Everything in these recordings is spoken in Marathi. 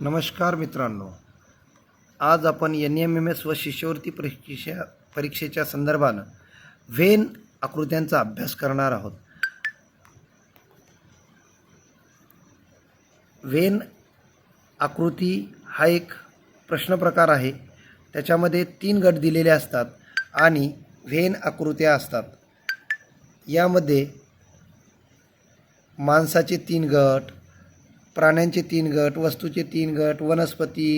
नमस्कार मित्रांनो. आज आपण एन एम एम एस व शिष्यवृत्ती परीक्षेच्या परीक्षेच्या संदर्भानं व्हेन आकृत्यांचा अभ्यास करणार आहोत. व्हेन आकृती हा एक प्रश्न प्रकार आहे. त्याच्यामध्ये तीन गट दिलेले असतात आणि व्हेन आकृत्या असतात. यामध्ये माणसाचे तीन गट प्राण्यांचे तीन गट वस्तूचे तीन गट वनस्पती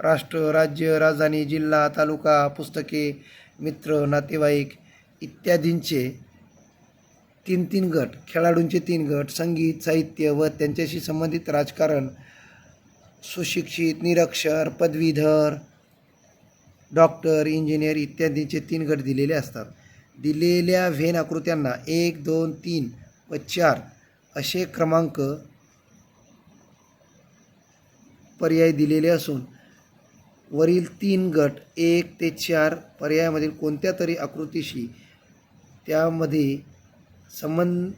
राष्ट्र राज्य राजधानी जिल्हा तालुका पुस्तके मित्र नातेवाईक इत्यादींचे तीन तीन गट खेळाडूंचे तीन गट संगीत साहित्य व त्यांच्याशी संबंधित राजकारण सुशिक्षित निरक्षर पदवीधर डॉक्टर इंजिनियर इत्यादींचे तीन गट दिलेले असतात. दिलेल्या व्हेन आकृत्यांना एक दोन तीन व चार असे क्रमांक पर्याय दिलेले असून वरील तीन गट एक ते चार पर्यायामधील कोणत्या तरी आकृतीशी त्यामध्ये संबंध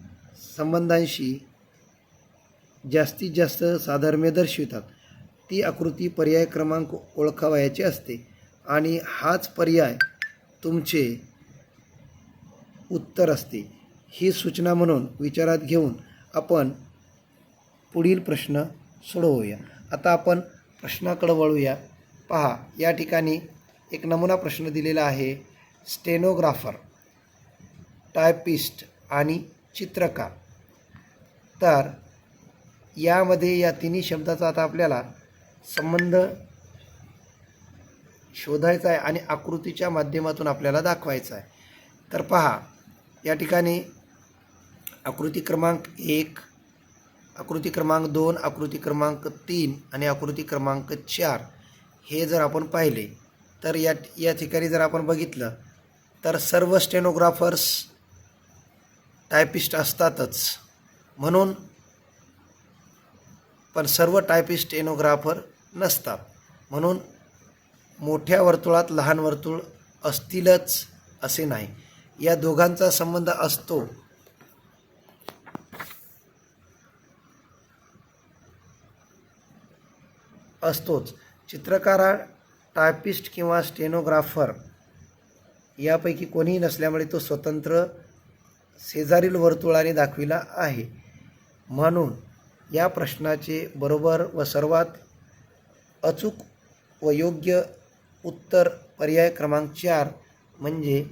संबंधांशी जास्तीत जास्त साधर्म्य दर्शवितात. ती आकृती पर्याय क्रमांक ओळखावयाची असते. आणि हाच पर्याय तुमचे उत्तर असते. ही सूचना म्हणून विचारात घेऊन आपण पुढील प्रश्न सोडवूया. आता आपण प्रश्नाकडं वळूया. पहा या ठिकाणी एक नमुना प्रश्न दिलेला आहे. स्टेनोग्राफर टायपिस्ट आणि चित्रकार. तर यामध्ये या तिन्ही शब्दाचा आता आपल्याला संबंध शोधायचा आहे आणि आकृतीच्या माध्यमातून आपल्याला दाखवायचा आहे. तर पहा या ठिकाणी आकृती क्रमांक एक आकृती क्रमांक दोन आकृती क्रमांक तीन आणि आकृती क्रमांक चार हे जर आपण पाहिले तर या या ठिकाणी जर आपण बघितलं तर सर्व स्टेनोग्राफर्स टायपिस्ट असतातच. म्हणून पण सर्व टायपिस्ट स्टेनोग्राफर नसतात. म्हणून मोठ्या वर्तुळात लहान वर्तुळ असतीलच असे नाही. या दोघांचा संबंध असतो असतोच. चित्रकार हा टायपिस्ट किंवा स्टेनोग्राफर यापैकी कोणीही नसल्यामुळे तो स्वतंत्र शेजारील वर्तुळाने दाखविला आहे. म्हणून या प्रश्नाचे बरोबर व सर्वात अचूक व योग्य उत्तर पर्याय क्रमांक चार म्हणजे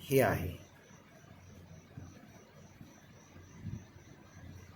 हे आहे.